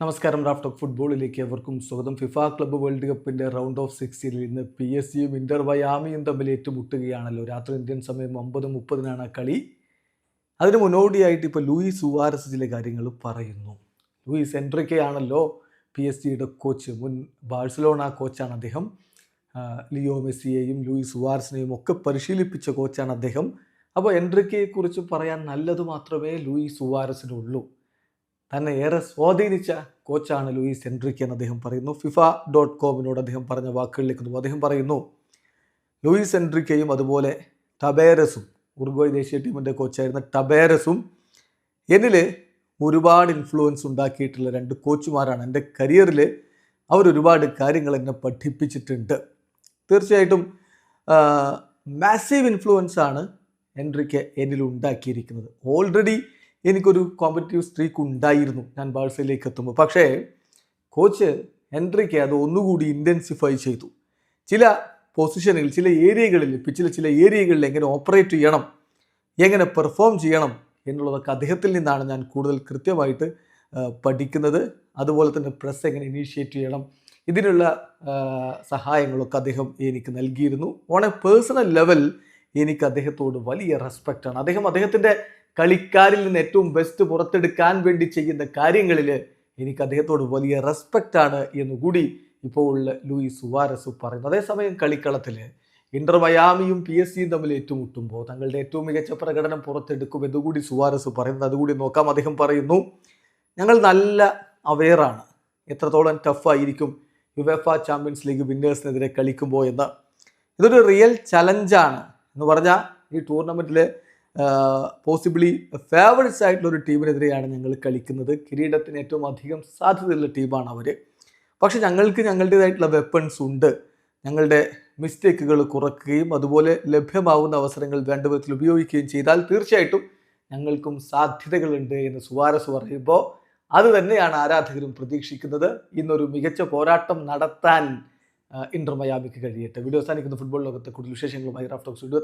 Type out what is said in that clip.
നമസ്കാരം raft of ഫുട്ബോളിലേക്ക് അവർക്കും സ്വാഗതം. ഫിഫ ക്ലബ്ബ് വേൾഡ് കപ്പിന്റെ റൗണ്ട് ഓഫ് സിക്സ്റ്റീനിൽ ഇന്ന് പി എസ് സിയും ഇന്റർ വയാമിയും തമ്മിൽ ഏറ്റുമുട്ടുകയാണല്ലോ. രാത്രി ഇന്ത്യൻ സമയം ഒമ്പത് മുപ്പതിനാണ് കളി. അതിന് മുന്നോടിയായിട്ട് ഇപ്പോൾ ലൂയിസ് സുവാരസ് ചില കാര്യങ്ങൾ പറയുന്നു. ലൂയിസ് എൻട്രിക്കയാണല്ലോ പി എസ് സിയുടെ കോച്ച്. മുൻ ബാഴ്സലോണ കോച്ചാണ് അദ്ദേഹം. ലിയോ മെസ്സിയെയും ലൂയിസ് സുവാരസിനെയും ഒക്കെ പരിശീലിപ്പിച്ച കോച്ചാണ് അദ്ദേഹം. അപ്പോൾ എൻട്രിക്കയെക്കുറിച്ച് പറയാൻ നല്ലത് മാത്രമേ ലൂയിസ് സുവാരസിനുള്ളൂ. തന്നെ ഏറെ സ്വാധീനിച്ച കോച്ചാണ് ലൂയിസ് എൻട്രിക്ക് എന്ന് അദ്ദേഹം പറയുന്നു. ഫിഫ ഡോട്ട് കോമിനോട് അദ്ദേഹം പറഞ്ഞ വാക്കുകളിലേക്ക് നോക്കും അദ്ദേഹം പറയുന്നു. ലൂയിസ് എൻട്രിക്കയും അതുപോലെ ടബേരസും ഉറുഗ്വൈ ദേശീയ ടീമിന്റെ കോച്ചായിരുന്ന ടബേരസും എന്നിൽ ഒരുപാട് ഇൻഫ്ലുവൻസ് ഉണ്ടാക്കിയിട്ടുള്ള രണ്ട് കോച്ചുമാരാണ്. എന്റെ കരിയറിൽ അവരൊരുപാട് കാര്യങ്ങൾ എന്നെ പഠിപ്പിച്ചിട്ടുണ്ട്. തീർച്ചയായിട്ടും മാസീവ് ഇൻഫ്ലുവൻസാണ് എൻട്രിക്ക് എന്നിൽ ഉണ്ടാക്കിയിരിക്കുന്നത്. ഓൾറെഡി എനിക്കൊരു കോമ്പറ്റീവ് സ്ട്രീക്ക് ഉണ്ടായിരുന്നു ഞാൻ ബാഴ്സയിലേക്ക് എത്തുമ്പോൾ പക്ഷേ കോച്ച് എൻട്രിക്ക് അത് ഒന്നുകൂടി ഇന്റൻസിഫൈ ചെയ്തു. ചില പൊസിഷനിൽ ചില ഏരിയകളിൽ പിച്ചിലെ ചില ഏരിയകളിൽ എങ്ങനെ ഓപ്പറേറ്റ് ചെയ്യണം എങ്ങനെ പെർഫോം ചെയ്യണം എന്നുള്ളതൊക്കെ അദ്ദേഹത്തിൽ നിന്നാണ് ഞാൻ കൂടുതൽ കൃത്യമായിട്ട് പഠിക്കുന്നത്. അതുപോലെ തന്നെ പ്രസ് എങ്ങനെ ഇനീഷ്യേറ്റ് ചെയ്യണം ഇതിനുള്ള സഹായങ്ങളൊക്കെ അദ്ദേഹം എനിക്ക് നൽകിയിരുന്നു. ഓൺ എ പേഴ്സണൽ ലെവൽ എനിക്ക് അദ്ദേഹത്തോട് വലിയ റെസ്പെക്റ്റാണ് അദ്ദേഹം അദ്ദേഹത്തിന്റെ കളിക്കാരിൽ നിന്ന് ഏറ്റവും ബെസ്റ്റ് പുറത്തെടുക്കാൻ വേണ്ടി ചെയ്യുന്ന കാര്യങ്ങളിൽ എനിക്ക് അദ്ദേഹത്തോട് വലിയ റെസ്പെക്റ്റ് ആണ് എന്നുകൂടി ഇപ്പോൾ ലൂയിസ് സുവാരസ് പറയുന്നു. അതേസമയം കളിക്കളത്തിൽ ഇന്റർ മയാമിയും പി എസ് സിയും തമ്മിൽ ഏറ്റുമുട്ടുമ്പോൾ തങ്ങളുടെ ഏറ്റവും മികച്ച പ്രകടനം പുറത്തെടുക്കും എന്നുകൂടി സുവാരസ് പറയുന്നത് അതുകൂടി നോക്കാം. അദ്ദേഹം പറയുന്നു ഞങ്ങൾ നല്ല അവെയറാണ്. എത്രത്തോളം ടഫായിരിക്കും യുവേഫ ചാമ്പ്യൻസ് ലീഗ് വിന്നേഴ്സിനെതിരെ കളിക്കുമ്പോൾ എന്ന്. ഇതൊരു റിയൽ ചലഞ്ചാണ് എന്ന് പറഞ്ഞാൽ ഈ ടൂർണമെന്റിൽ പോസിബിളി ഫേവറേറ്റ്സ് ആയിട്ടുള്ള ഒരു ടീമിനെതിരെയാണ് ഞങ്ങൾ കളിക്കുന്നത്. കിരീടത്തിന് ഏറ്റവും അധികം സാധ്യതയുള്ള ടീമാണ് അവർ പക്ഷെ ഞങ്ങൾക്ക് ഞങ്ങളുടേതായിട്ടുള്ള വെപ്പൺസ് ഉണ്ട്. ഞങ്ങളുടെ മിസ്റ്റേക്കുകൾ കുറയ്ക്കുകയും അതുപോലെ ലഭ്യമാവുന്ന അവസരങ്ങൾ വേണ്ട വിധത്തിൽ ഉപയോഗിക്കുകയും ചെയ്താൽ തീർച്ചയായിട്ടും ഞങ്ങൾക്കും സാധ്യതകളുണ്ട് എന്ന് സുവാരസ് പറയുമ്പോൾ അത് തന്നെയാണ് ആരാധകരും പ്രതീക്ഷിക്കുന്നത്. ഇന്നൊരു മികച്ച പോരാട്ടം നടത്താൻ ഇന്റർ കഴിയട്ടെ. വീഡിയോ അവസാനിക്കുന്ന. ഫുട്ബോൾ ലോകത്തെ കൂടുതൽ വിശേഷങ്ങളുമായി റാഫ്റ്റോക്സ് വീഡിയോ